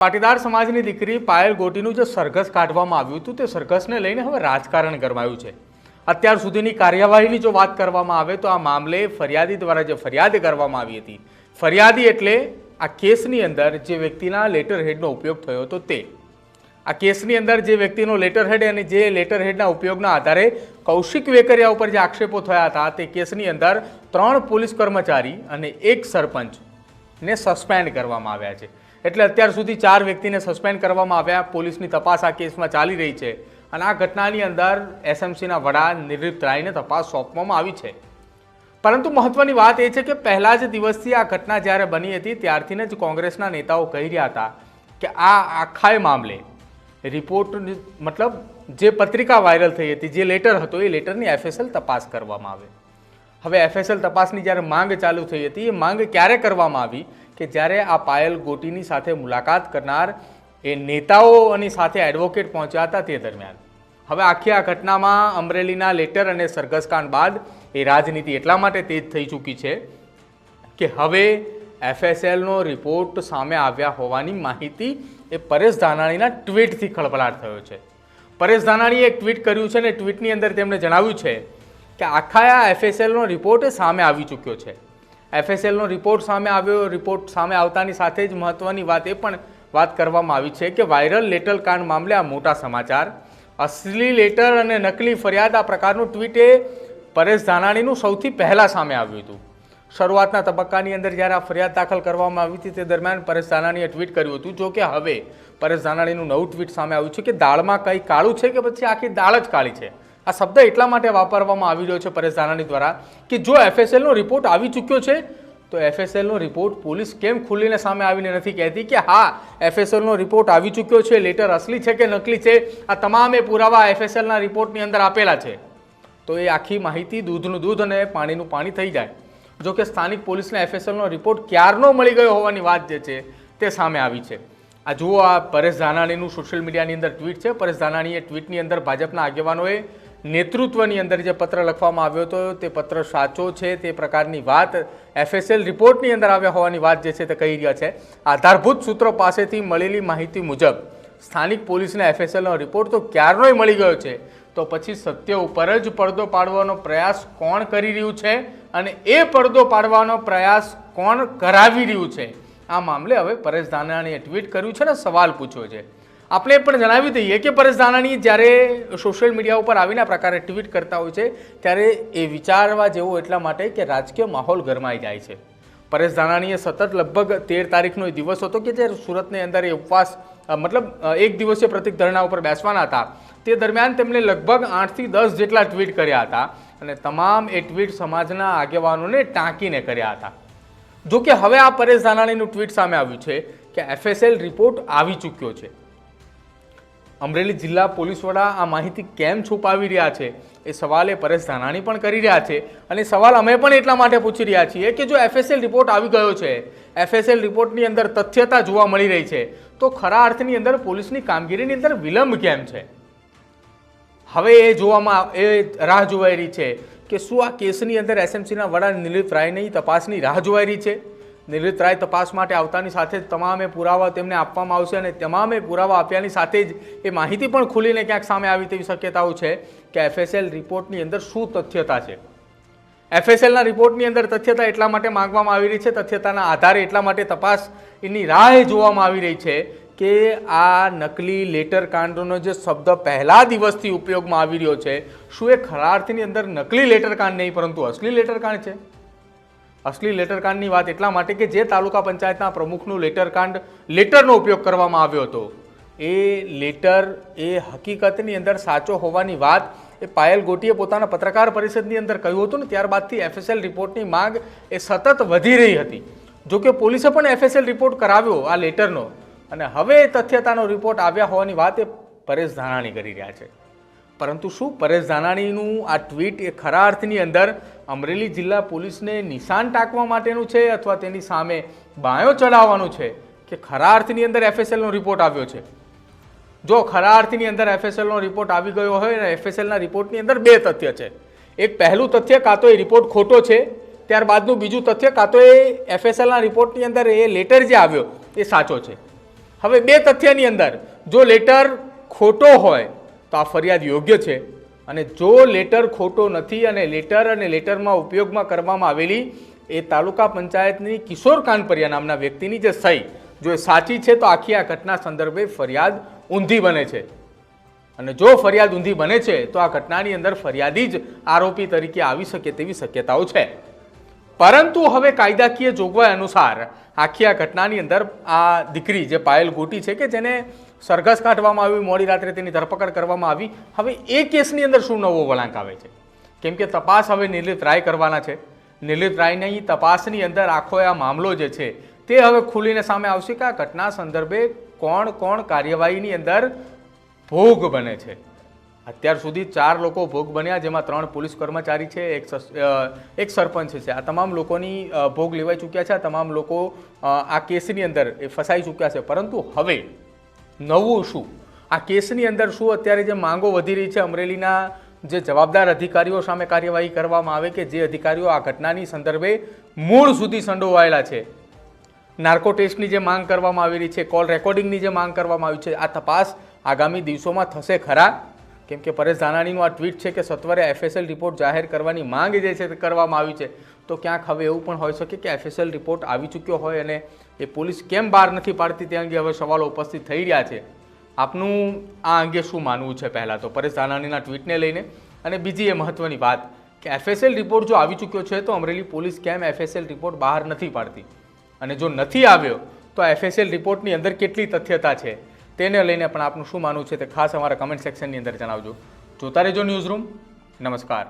પાટીદાર સમાજની દીકરી પાયલ ગોટીનું જે સરઘસ કાઢવામાં આવ્યું હતું, તે સરઘસને લઈને હવે રાજકારણ ગરમાયું છે. અત્યાર સુધીની કાર્યવાહીની જો વાત કરવામાં આવે તો આ મામલે ફરિયાદી દ્વારા જે ફરિયાદ કરવામાં આવી હતી, ફરિયાદી એટલે આ કેસની અંદર જે વ્યક્તિના લેટર હેડનો ઉપયોગ થયો હતો તે. આ કેસની અંદર જે વ્યક્તિનો લેટર હેડ અને જે લેટર હેડના ઉપયોગના આધારે કૌશિક વેકરિયા ઉપર જે આક્ષેપો થયા હતા, તે કેસની અંદર ત્રણ પોલીસ કર્મચારી અને એક સરપંચને સસ્પેન્ડ કરવામાં આવ્યા છે. એટલે અત્યાર સુધી ચાર વ્યક્તિને સસ્પેન્ડ કરવામાં આવ્યા. પોલીસની તપાસ આ કેસમાં ચાલી રહી છે. અને આ ઘટનાની અંદર એસએમસીના વડા નિવૃત્ત રાયને તપાસ સોંપવામાં આવી છે. પરંતુ મહત્વની વાત એ છે કે પહેલા જ દિવસથી આ ઘટના જ્યારે બની હતી ત્યારથી જ કોંગ્રેસના નેતાઓ કહી રહ્યા હતા કે આ આખાય મામલે રિપોર્ટ મતલબ જે પત્રિકા વાયરલ થઈ હતી, જે લેટર હતો, એ લેટરની એફએસએલ તપાસ કરવામાં આવે. હવે એફએસએલ તપાસની જ્યારે માંગ ચાલુ થઈ હતી, એ માંગ ક્યારે કરવામાં આવી કે જ્યારે આ પાયલ ગોટીની સાથે મુલાકાત કરનાર એ નેતાઓની સાથે એડવોકેટ પહોંચ્યા હતા તે દરમિયાન? હવે આખી આ ઘટનામાં અમરેલીના લેટર અને સરઘસકાંડ બાદ એ રાજનીતિ એટલા માટે તેજ થઈ ચૂકી છે કે હવે એફએસએલનો રિપોર્ટ સામે આવ્યા હોવાની માહિતી એ પરેશ ધાનાણીના ટ્વીટથી ખળભળાટ થયો છે. પરેશ ધાનાણીએ એક ટ્વીટ કર્યું છે ને ટ્વીટની અંદર તેમણે જણાવ્યું છે કે આખા આ એફએસએલનો રિપોર્ટ સામે આવી ચૂક્યો છે. એફએસએલનો રિપોર્ટ સામે આવ્યો રિપોર્ટ સામે આવતાની સાથે જ મહત્ત્વની વાત એ પણ વાત કરવામાં આવી છે કે વાયરલ લેટર કાંડ મામલે આ મોટા સમાચાર. અસલી લેટર અને નકલી ફરિયાદ આ પ્રકારનું ટ્વીટ એ પરેશ ધાનાણીનું સૌથી પહેલાં સામે આવ્યું હતું. શરૂઆતના તબક્કાની અંદર જ્યારે આ ફરિયાદ દાખલ કરવામાં આવી હતી તે દરમિયાન પરેશ ધાનાણીએ ટ્વીટ કર્યું હતું. જો કે હવે પરેશ ધાનાણીનું નવું ટ્વીટ સામે આવ્યું છે કે દાળમાં કંઈ કાળું છે કે પછી આખી દાળ જ કાળી છે? આ શબ્દ એટલા માટે વાપરવામાં આવી રહ્યો છે પરેશ ધાનાણી દ્વારા કે જો એફએસએલનો રિપોર્ટ આવી ચૂક્યો છે, તો એફએસએલનો રિપોર્ટ પોલીસ કેમ ખુલીને સામે આવીને નથી કહેતી કે હા એફએસએલનો રિપોર્ટ આવી ચૂક્યો છે લેટર અસલી છે કે નકલી છે, આ તમામે પુરાવા એફએસએલના રિપોર્ટની અંદર આપેલા છે. તો એ આખી માહિતી દૂધનું દૂધ અને પાણીનું પાણી થઈ જાય. જો કે સ્થાનિક પોલીસને એફએસએલનો રિપોર્ટ ક્યારનો મળી ગયો હોવાની વાત જે છે, તે સામે આવી છે. આ જુઓ આ પરેશ ધાનાણીનું સોશિયલ મીડિયાની અંદર ટ્વીટ છે. પરેશ ધાનાણીએ ટ્વીટની અંદર ભાજપના આગેવાનોએ નેતૃત્વની અંદર જે પત્ર લખવામાં આવ્યો હતો, તે પત્ર સાચો છે, તે પ્રકારની વાત એફએસએલ રિપોર્ટની અંદર આવ્યા હોવાની વાત જે છે તે કહી રહ્યા છે. આધારભૂત સૂત્રો પાસેથી મળેલી માહિતી મુજબ, સ્થાનિક પોલીસને એફએસએલનો રિપોર્ટ તો ક્યારનોય મળી ગયો છે. તો પછી સત્ય ઉપર જ પડદો પાડવાનો પ્રયાસ કોણ કરી રહ્યું છે? અને એ પડદો પાડવાનો પ્રયાસ કોણ કરાવી રહ્યું છે? આ મામલે હવે પરેશ ધાનાણીએ ટ્વીટ કર્યું છે ને સવાલ પૂછ્યો છે. આપણે પણ જણાવી દઈએ કે પરેશ ધાનાણી જ્યારે સોશિયલ મીડિયા ઉપર આવીને પ્રકારે ટ્વીટ કરતા હોય છે, ત્યારે એ વિચારવા જેવું એટલા માટે કે રાજકીય માહોલ ગરમાઈ જાય છે. પરેશ ધાનાણીએ સતત લગભગ તેર તારીખનો એ દિવસ હતો કે જ્યારે સુરતની અંદર એ ઉપવાસ મતલબ એક દિવસીય પ્રતિક ધરણા ઉપર બેસવાના હતા. તે દરમિયાન તેમણે લગભગ આઠથી દસ જેટલા ટ્વીટ કર્યા હતા અને તમામ એ ટ્વીટ સમાજના આગેવાનોને ટાંકીને કર્યા હતા. જો કે હવે આ પરેશ ધાનાણીનું ટ્વીટ સામે આવ્યું છે કે એફએસએલ રિપોર્ટ આવી ચૂક્યો છે. અમરેલી જિલ્લા પોલીસ વડા આ માહિતી કેમ છુપાવી રહ્યા છે? એ સવાલ એ પરેશ ધાનાણી પણ કરી રહ્યા છે અને સવાલ અમે પણ એટલા માટે પૂછી રહ્યા છીએ કે જો એફએસએલ રિપોર્ટ આવી ગયો છે એફએસએલ રિપોર્ટની અંદર તથ્યતા જોવા મળી રહી છે, તો ખરા અર્થની અંદર પોલીસની કામગીરીની અંદર વિલંબ કેમ છે? હવે એ જોવામાં એ રાહ જોવાઈ રહી છે કે શું આ કેસની અંદર એસએમસીના વડા નિલીપ રાયની તપાસની રાહ જોવાઈ રહી છે? નિલિત રાય તપાસ માટે આવતાની સાથે જ તમામે પુરાવા તેમને આપવામાં આવશે અને તમામે પુરાવા આપ્યાની સાથે જ એ માહિતી પણ ખુલીને ક્યાંક સામે આવી તેવી શક્યતાઓ છે કે એફએસએલ રિપોર્ટની અંદર શું તથ્યતા છે. એફએસએલના રિપોર્ટની અંદર તથ્યતા એટલા માટે માંગવામાં આવી રહી છે, તથ્યતાના આધારે એટલા માટે તપાસ એની રાહ જોવામાં આવી રહી છે કે આ નકલી લેટર કાંડનો જે શબ્દ પહેલા દિવસથી ઉપયોગમાં આવી રહ્યો છે, શું એ ખરા અંદર નકલી લેટર કાંડ નહીં, પરંતુ અસલી લેટર કાંડ છે? અસલી લેટર કાંડની વાત એટલા માટે કે જે તાલુકા પંચાયતના પ્રમુખનું લેટર કાંડ, લેટરનો ઉપયોગ કરવામાં આવ્યો હતો. એ લેટર એ હકીકતની અંદર સાચો હોવાની વાત એ પાયલ ગોટીએ પોતાના પત્રકાર પરિષદની અંદર કહ્યું હતું ને, ત્યારબાદથી એફએસએલ રિપોર્ટની માંગ એ સતત વધી રહી હતી. જો કે પોલીસે પણ એફએસએલ રિપોર્ટ કરાવ્યો આ લેટરનો. અને હવે તથ્યતાનો રિપોર્ટ આવ્યા હોવાની વાત એ પરેશ ધાનાણી કરી રહ્યા છે. પરંતુ શું પરેશ ધાનાણીનું આ ટ્વીટ એ ખરા અર્થની અંદર અમરેલી જિલ્લા પોલીસને નિશાન ટાંકવા માટેનું છે અથવા તેની સામે બાયો ચડાવવાનું છે કે ખરા અર્થની અંદર એફએસએલનો રિપોર્ટ આવ્યો છે? જો ખરા અર્થની અંદર એફએસએલનો રિપોર્ટ આવી ગયો હોય અને એફએસએલના રિપોર્ટની અંદર બે તથ્ય છે. એક પહેલું તથ્ય, કાં તો એ રિપોર્ટ ખોટો છે. ત્યારબાદનું બીજું તથ્ય, કાં તો એ એફએસએલના રિપોર્ટની અંદર એ લેટર જે આવ્યો એ સાચો છે. હવે બે તથ્યની અંદર, જો લેટર ખોટો હોય તો આ ફરિયાદ યોગ્ય છે. અને જો લેટર ખોટો નથી અને લેટર અને લેટરમાં ઉપયોગમાં કરવામાં આવેલી એ તાલુકા પંચાયતની કિશોર કાનપરિયા નામના વ્યક્તિની જે સહી, જો એ સાચી છે તો આખી આ ઘટના સંદર્ભે ફરિયાદ ઊંધી બને છે. અને જો ફરિયાદ ઊંધી બને છે તો આ ઘટનાની અંદર ફરિયાદી જ આરોપી તરીકે આવી શકે તેવી શક્યતાઓ છે. પરંતુ હવે કાયદાકીય જોગવાઈ અનુસાર આખી આ ઘટનાની અંદર આ દીકરી જે પાયલ ગોટી છે કે જેને સરઘસ કાઢવામાં આવી, મોડી રાત્રે તેની ધરપકડ કરવામાં આવી, હવે એ કેસની અંદર શું નવો વળાંક આવે છે? કેમ કે તપાસ હવે નિર્લિત રાય કરવાના છે. નિર્લિત રાયની તપાસની અંદર આખો આ મામલો જે છે તે હવે ખુલીને સામે આવશે કે આ ઘટના સંદર્ભે કોણ કોણ કાર્યવાહીની અંદર ભોગ બને છે. અત્યાર સુધી ચાર લોકો ભોગ બન્યા, જેમાં ત્રણ પોલીસ કર્મચારી છે, એક એક સરપંચ છે. આ તમામ લોકોની ભોગ લેવાઈ ચૂક્યા છે. આ તમામ લોકો આ કેસની અંદર એ ફસાઈ ચૂક્યા છે. પરંતુ હવે નવું શું? આ કેસની અંદર શું અત્યારે જે માંગો વધી રહી છે અમરેલીના જે જવાબદાર અધિકારીઓ સામે કાર્યવાહી કરવામાં આવે કે જે અધિકારીઓ આ ઘટનાની સંદર્ભે મૂળ સુધી સંડોવાયેલા છે? નાર્કો ટેસ્ટની જે માંગ કરવામાં આવી રહી છે, કોલ રેકોર્ડિંગની જે માંગ કરવામાં આવી છે, આ તપાસ આગામી દિવસોમાં થશે ખરા? કેમ કે પરેશ ધાનાણીનું આ ટ્વીટ છે કે સત્વરે એફએસએલ રિપોર્ટ જાહેર કરવાની માંગ જે છે તે કરવામાં આવી છે. તો ક્યાંક હવે એવું પણ હોઈ શકે કે એફએસએલ રિપોર્ટ આવી ચૂક્યો હોય અને એ પોલીસ કેમ બહાર નથી પાડતી તે અંગે હવે સવાલો ઉપસ્થિત થઈ રહ્યા છે. આપનું આ અંગે શું માનવું છે પહેલાં તો? પરેશ ધાનાણીના ટ્વીટને લઈને. અને બીજી એ મહત્વની વાત કે એફએસએલ રિપોર્ટ જો આવી ચૂક્યો છે તો અમરેલી પોલીસ કેમ એફએસએલ રિપોર્ટ બહાર નથી પાડતી? અને જો નથી આવ્યો તો એફએસએલ રિપોર્ટની અંદર કેટલી તથ્યતા છે? તેને લઈને પણ આપનું શું માનવું છે તે ખાસ અમારા કમેન્ટ સેક્શનની અંદર જણાવજો. જોતા રહેજો ન્યૂઝ રૂમ નમસ્કાર.